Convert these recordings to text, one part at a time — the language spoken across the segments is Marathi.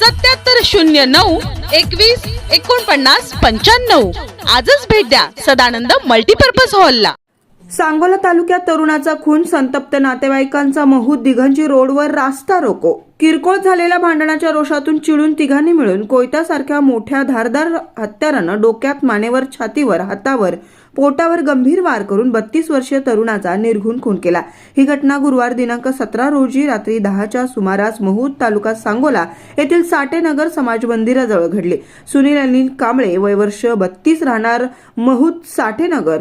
सत्याहत्तर शून्य नऊ एकवीस एकोणपन्नास पंच्याण्णव. आजच भेट द्या सदानंद मल्टीपर्पज हॉलला. सांगोला तालुक्यात तरुणाचा खून संतप्त नातेवाईकांचा महूद दिघंजी रोडवर रास्ता रोको. किरकोळ झालेल्या भांडणाच्या रोषातून चिडून तिघांनी मिळून कोयत्यासारख्या मोठ्या धारदार हत्यारानं डोक्यात मानेवर छातीवर हातावर पोटावर गंभीर वार करून बत्तीस वर्षीय तरुणाचा निर्घुण खून केला. ही घटना गुरुवार दिनांक सतरा रोजी रात्री दहाच्या सुमारास महूद तालुका सांगोला येथील साठेनगर समाज मंदिराजवळ घडली. सुनील अनिल कांबळे वय वर्ष बत्तीस राहणार महूद साठेनगर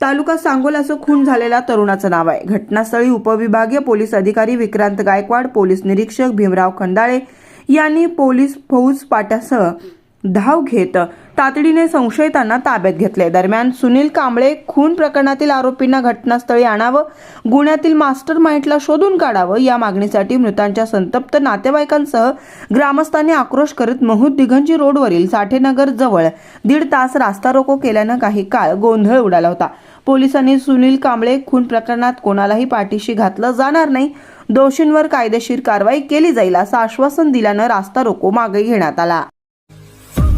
तालुका सांगोलाचं खून झालेला तरुणाचं नाव आहे. घटनास्थळी उपविभागीय पोलीस अधिकारी विक्रांत गायकवाड पोलीस निरीक्षक भीमराव खंडाळे यांनी पोलीस फौज पाट्यासह धाव घेत तातडीने संशयितांना ताब्यात घेतले. दरम्यान सुनील कांबळे खून प्रकरणातील आरोपींना घटनास्थळी आणावं गुन्ह्यातील मास्टर माइंडला शोधून काढावं या मागणीसाठी मृतांच्या संतप्त नातेवाईकांसह ग्रामस्थांनी आक्रोश करत महूद दिघंजी रोडवरील साठेनगर जवळ दीड तास रास्ता रोको केल्यानं काही काळ गोंधळ उडाला होता. पोलिसांनी सुनील कांबळे खून प्रकरणात कोणालाही पाठीशी घातलं जाणार नाही दोषींवर कायदेशीर कारवाई केली जाईल असं आश्वासन दिल्यानं रास्ता रोको मागे घेण्यात आला.